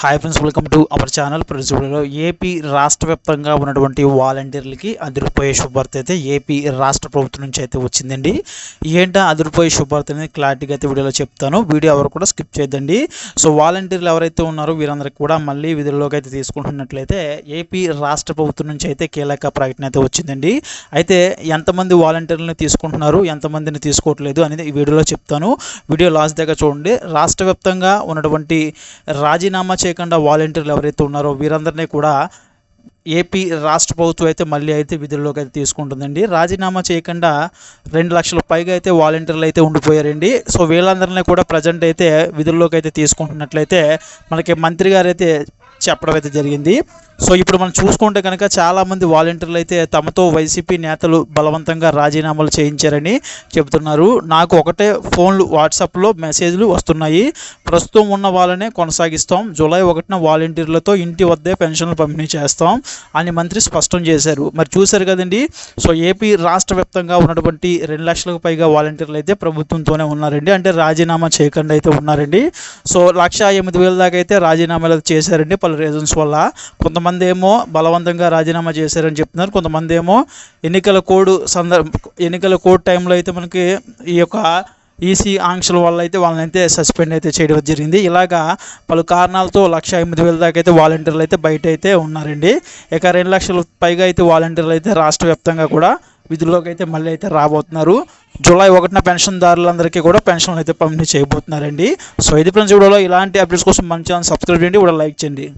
Hi friends welcome to our channel ప్రజలలో AP రాష్ట్ర వ్యాప్తంగా ఉన్నటువంటి వాలంటీర్లకి అదిరిపోయే శుభార్త అయితే ఏపీ రాష్ట్ర ప్రభుత్వం నుంచి అయితే వచ్చిందండి. ఏంటా అదిరిపోయే శుభార్త అనేది క్లారిటీగా అయితే వీడియోలో చెప్తాను. వీడియో ఎవరు కూడా స్కిప్ చేయొద్దండి. సో వాలంటీర్లు ఎవరైతే ఉన్నారో వీరందరికీ కూడా మళ్ళీ విధుల్లోకి అయితే తీసుకుంటున్నట్లయితే ఏపీ రాష్ట్ర ప్రభుత్వం నుంచి అయితే కీలక ప్రకటన అయితే వచ్చిందండి. అయితే ఎంతమంది వాలంటీర్లను తీసుకుంటున్నారు ఎంతమందిని తీసుకోవట్లేదు అనేది ఈ వీడియోలో చెప్తాను. వీడియో లాస్ట్ దగ్గర చూడండి. రాష్ట్ర వ్యాప్తంగా ఉన్నటువంటి రాజీనామా చేయకుండా వాలంటీర్లు ఎవరైతే ఉన్నారో వీరందరినీ కూడా ఏపీ రాష్ట్ర ప్రభుత్వం అయితే మళ్ళీ అయితే విధుల్లోకి అయితే తీసుకుంటుందండి. రాజీనామా చేయకుండా రెండు లక్షల పైగా అయితే వాలంటీర్లు అయితే ఉండిపోయారండి. సో వీళ్ళందరినీ కూడా ప్రజెంట్ అయితే విధుల్లోకి అయితే తీసుకుంటున్నట్లయితే మనకి మంత్రి గారు అయితే చెప్పడం అయితే జరిగింది. సో ఇప్పుడు మనం చూసుకుంటే కనుక చాలామంది వాలంటీర్లు అయితే తమతో వైసీపీ నేతలు బలవంతంగా రాజీనామాలు చేయించారని చెబుతున్నారు. నాకు ఒకటే ఫోన్లు వాట్సాప్లో మెసేజ్లు వస్తున్నాయి. ప్రస్తుతం ఉన్న వాళ్ళనే కొనసాగిస్తాం. జూలై ఒకటిన వాలంటీర్లతో ఇంటి వద్దే పెన్షన్లు పంపిణీ చేస్తాం అని మంత్రి స్పష్టం చేశారు. మరి చూశారు కదండి సో ఏపీ రాష్ట్ర వ్యాప్తంగా ఉన్నటువంటి రెండు లక్షలకు పైగా వాలంటీర్లు అయితే ప్రభుత్వంతోనే ఉన్నారండి. అంటే రాజీనామా చేయకుండా అయితే ఉన్నారండి. సో లక్ష ఎనిమిది వేల దాకా అయితే రాజీనామాలు చేశారండి. పలు రీజన్స్ వల్ల కొంతమంది ఏమో బలవంతంగా రాజీనామా చేశారని చెప్తున్నారు కొంతమంది ఏమో ఎన్నికల కోడ్ సందర్భ ఎన్నికల కోడ్ టైంలో అయితే మనకి ఈ యొక్క ఈసీ ఆంక్షల వల్ల అయితే వాళ్ళని అయితే సస్పెండ్ అయితే చేయడం జరిగింది. ఇలాగా పలు కారణాలతో లక్ష ఎనిమిది వేల దాకా అయితే వాలంటీర్లు అయితే బయట అయితే ఉన్నారండి. ఇక రెండు లక్షల పైగా అయితే వాలంటీర్లు అయితే రాష్ట్ర వ్యాప్తంగా కూడా విధుల్లోకి అయితే మళ్ళీ అయితే రాబోతున్నారు. జూలై ఒకటిన పెన్షన్దారులందరికీ కూడా పెన్షన్లు అయితే పంపిణీ చేయబోతున్నారండి. సో ఇది ఫ్రెండ్స్ వీడియోలో ఇలాంటి అప్డేట్స్ కోసం మంచి ఛానల్ సబ్స్క్రైబ్ చేయండి. కూడా లైక్ చేయండి.